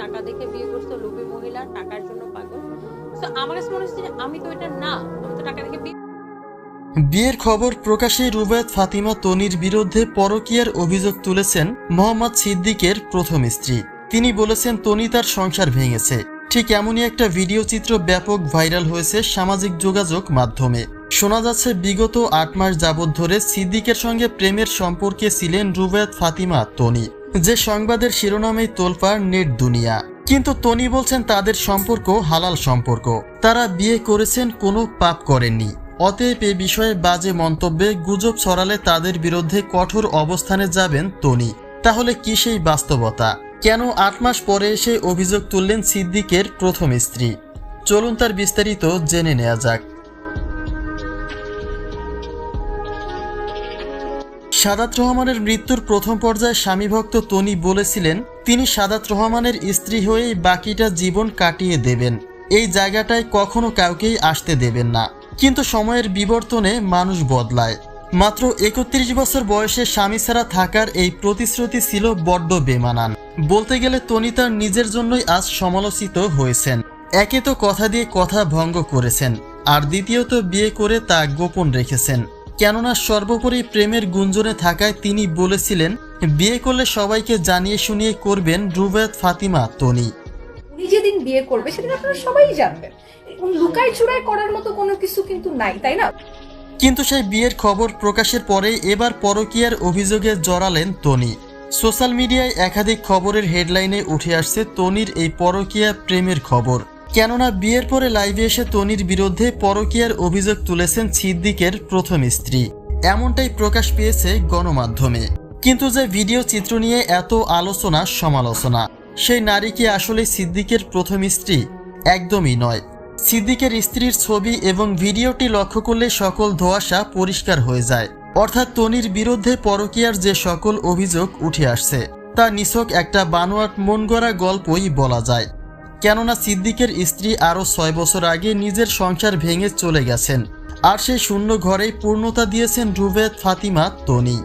টাকা দেখে বিয়ে লোভী মহিলা, টাকার জন্য পাগল। তো আমার কাছে মনে হচ্ছে আমি তো এটা না, আমি তো টাকা দেখে বিয়ে বিয়ের খবর প্রকাশে রুবায়ত ফাতিমা তনির বিরুদ্ধে পরকীয়ার অভিযোগ তুলেছেন মোহাম্মদ সিদ্দিকের প্রথম স্ত্রী। তিনি বলেছেন, তনি তার সংসার ভেঙেছে। ঠিক এমনই একটা ভিডিও চিত্র ব্যাপক ভাইরাল হয়েছে সামাজিক যোগাযোগ মাধ্যমে। শোনা যাচ্ছে, বিগত আট মাস যাবৎ ধরে সিদ্দিকের সঙ্গে প্রেমের সম্পর্কে ছিলেন রুবায়ত ফাতিমা তনি। যে সংবাদের শিরোনামেই তোলপাড়, নেট দুনিয়া। কিন্তু তনি বলছেন তাদের সম্পর্ক হালাল সম্পর্ক। তারা বিয়ে করেছেন, কোনো পাপ করেননি। অতএব এ বিষয়ে বাজে মন্তব্যে গুজব ছড়ালে তাদের বিরুদ্ধে কঠোর অবস্থানে যাবেন তনি। তাহলে কি সেই বাস্তবতা? কেন আট মাস পরে এসে অভিযোগ তুললেন সিদ্দিকের প্রথম স্ত্রী? চলুন তার বিস্তারিত জেনে নেওয়া যাক। সাদাত রহমানের মৃত্যুর প্রথম পর্যায়ে স্বামীভক্ত তনি বলেছিলেন, তিনি সাদাত রহমানের স্ত্রী হয়েই বাকিটা জীবন কাটিয়ে দেবেন। এই জায়গাটায় কখনো কাউকেই আসতে দেবেন না। কিন্তু সময়ের বিবর্তনে মানুষ বদলায়। মাত্র একত্রিশ বছর বয়সে স্বামী ছাড়া থাকার এই প্রতিশ্রুতি ছিল বড্ড বেমানান। বলতে গেলে তনি তার নিজের জন্যই আজ সমালোচিত হয়েছেন। একে তো কথা দিয়ে কথা ভঙ্গ করেছেন, আর দ্বিতীয়ত বিয়ে করে তা গোপন রেখেছেন। কেননা সর্বোপরি প্রেমের গুঞ্জনে থাকায় তিনি বলেছিলেন বিয়ে করলে সবাইকে জানিয়ে শুনিয়ে করবেন রুবায়ত ফাতিমা তনি। উনি যেদিন বিয়ে করবে সেদিন আপনারা সবাই জানবেন। লুকাই চুরাই করার মতো কোনো কিছু কিন্তু নাই তাই না? কিন্তু সেই বিয়ের খবর প্রকাশের পরেই এবার পরকীয়ার অভিযোগে জড়ালেন তনি। সোশ্যাল মিডিয়ায় একাধিক খবরের হেডলাইনে উঠে আসছে তনির এই পরকীয়া প্রেমের খবর। কেননা বিয়ের পরে লাইভে এসে তনির বিরুদ্ধে পরকীয়ার অভিযোগ তুলেছেন সিদ্দিকের প্রথম স্ত্রী। এমনটাই প্রকাশ পেয়েছে গণমাধ্যমে। কিন্তু যে ভিডিও চিত্র নিয়ে এত আলোচনা, সমালোচনা, সেই নারী কি আসলে সিদ্দিকের প্রথম স্ত্রী? একদমই নয়। সিদ্দিকের স্ত্রীর ছবি এবং ভিডিওটি লক্ষ্য করলে সকল ধোঁয়াশা পরিষ্কার হয়ে যায়। অর্থাৎ তনির বিরুদ্ধে পরকীয়ার যে সকল অভিযোগ উঠে আসছে, তা নিছক একটা বানোয়াট মন গড়া গল্পই বলা যায়। কেননা সিদ্দিকের স্ত্রী আরও ছয় বছর আগে নিজের সংসার ভেঙে চলে গেছেন। আর সেই শূন্য ঘরেই পূর্ণতা দিয়েছেন রুবেদ ফাতিমা, তনি।